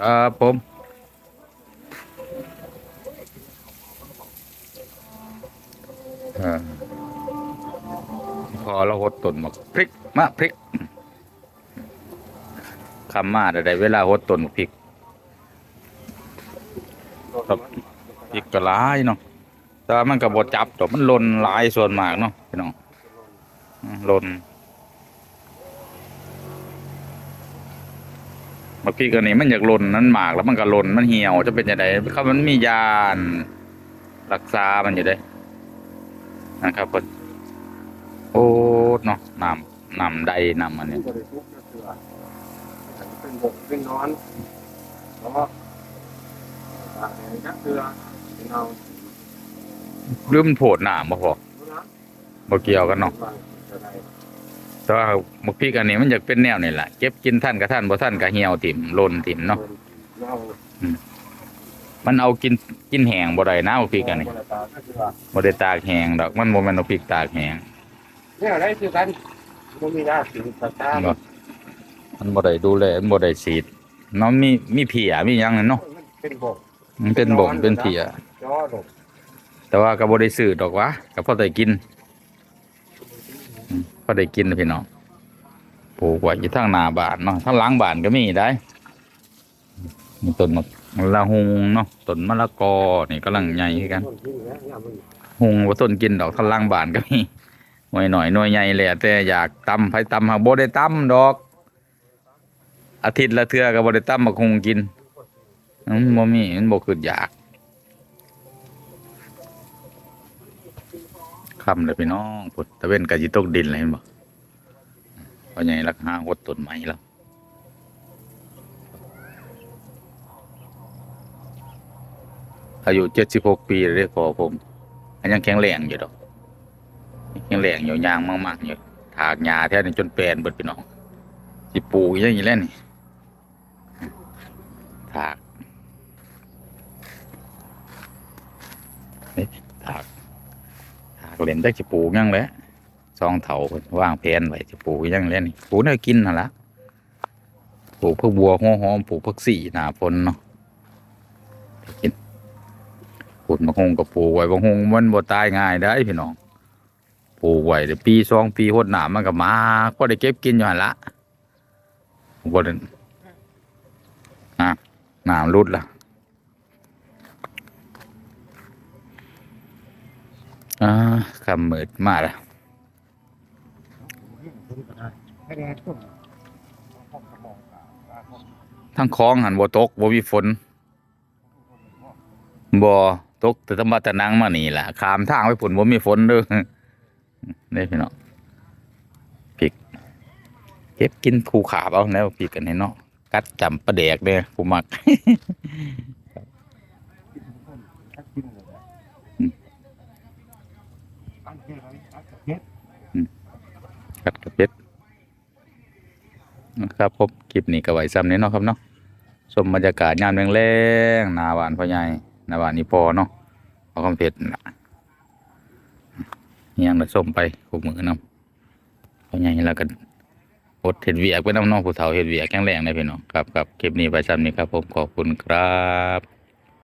ครับผมพอเราหดต้นมาพริกมาพริกคำมาได้เวลาหดต้นพริกครับพริกก็หลายเนาะแต่มันก็บ่จับดอกมันลนหลายส่วนมากเนาะพี่น้องอืมหล่น บักพริกอันนี้มันอยากลนนั้นหมากแล้วมันก็หล่นมันเหี่ยวจะเป็นยังไงครับมันมียานรักษามันอยู่เด้นะครับเพิ่นโอ้เนาะนำนำใดนำอันนี้เป็นบกเป็นนอนแล้วก็ตาแดงยักเกลือเป็นเอาหรือมันโผดน้ำบ่พอเท่านั้นบ่เกี่ยวกันเนาะ แต่ว่าหมกพริกอันนี้มันอยากเป็นแนวนี่แหละเก็บกินท่านกับท่านบ่ท่านก็เหี่ยวถิ่มหล่นถิ่มเนาะเรามันเอากินกินแห้งบ่ได้นะหมกพริกอันนี้บริตาก็คือบ่ได้ตากแห้งดอกมันบ่แม่นเอาพริกตากแห้งเนี่ยอะไรคือกันมันมีหน้าสิ่งตาตาบ่มันบ่ได้ดูแลมันบ่ได้ฉีดเนาะมีมีเพียมีหยังนั่นเนาะเป็นบกมันเป็นบ่งเป็นเพียจอดกแต่ว่าก็บ่ได้ซื้อดอกวะก็พอได้กินอืม พอได้กินนะพี่น้องปลูกไว้อยู่ทางหน้าบ้านเนาะทางหลังบ้านก็มีได้มีต้นมะละหุงเนาะต้นมะละกอนี่กำลังใหญ่คือกันต้นที่เนี่ยเนี่ยมัน หุงว่าต้นกินดอกทางหล่างบ้านก็มีหน่อยหน่อยหน่วยใหญ่แหละแต่อยากตำไผตำหาบ่ได้ตำดอก อาทิตย์ละเทื่อก็บ่ได้ตำบักหุงกินอืมบ่มีมันบ่คืออยาก คำเลยพี่น้องพุดตะเว้นก็สิตกดินเลยเห็นบ่เพราะใหญ่รักหาหดต้นไม้แล้วอายุ76ปีเลยขอผมอันยังแข็งแรงอยู่ดอกแข็งแรงอยู่ยางมากๆอยู่ถากหญ้าแท้นี่จนแปลนเบิดพี่น้องสิปลูกย่างนี้แล้วนี่นถาก เล่นได้สิปลูกยังแล้วซองเถาเพิ่นวางแผนไว้สิปลูกยังแล้วนี่ปลูกแนวกินนั่นล่ะปลูกผักบัวหัวหอมปลูกผักสีหนาฝนเนาะกินขุดมะฮงกับปลูกไว้บางฮงมันบ่ตายง่ายได้พี่น้องปลูกไว้เดี๋ยวปีสองปีหดหนามมันก็มาก็ได้เก็บกินอยู่หั่นละบ่ได้อะหนามรุดละอ่า คำมืดมาละทั้งคลองหันบ่ตกบ่มีฝนบ่ตกแต่ธรรมะตะนังมานี่ล่ะขามทางไปฝนบ่มีฝนเด้อนี่พี่น้องพริก เก็บกินผูขาบเอาแนวพริกกันให้เนาะกัดจำปลาแดกเด้อผู้มัก กินเลย อืม อันเท่าไรอันเจ็ด กัดกระเป็ด นะครับพบคลิปนี้ก็ไว้ซ้ำนี้เนาะครับเนาะชมบรรยากาศยามแรงๆหนาหวานพ่อใหญ่หนาหวานนี่พอเนาะเอาคำเผ็ดนะยังได้ส้มไปขู่มือนำพ่อใหญ่แล้วก็อดเห็ดเวียกไปน้ำน้องผู้เฒ่าเห็ดเวียกแข็งแรงนะพี่น้องครับครับคลิปนี้ไปซ้ำนี้ครับผมขอบคุณครับ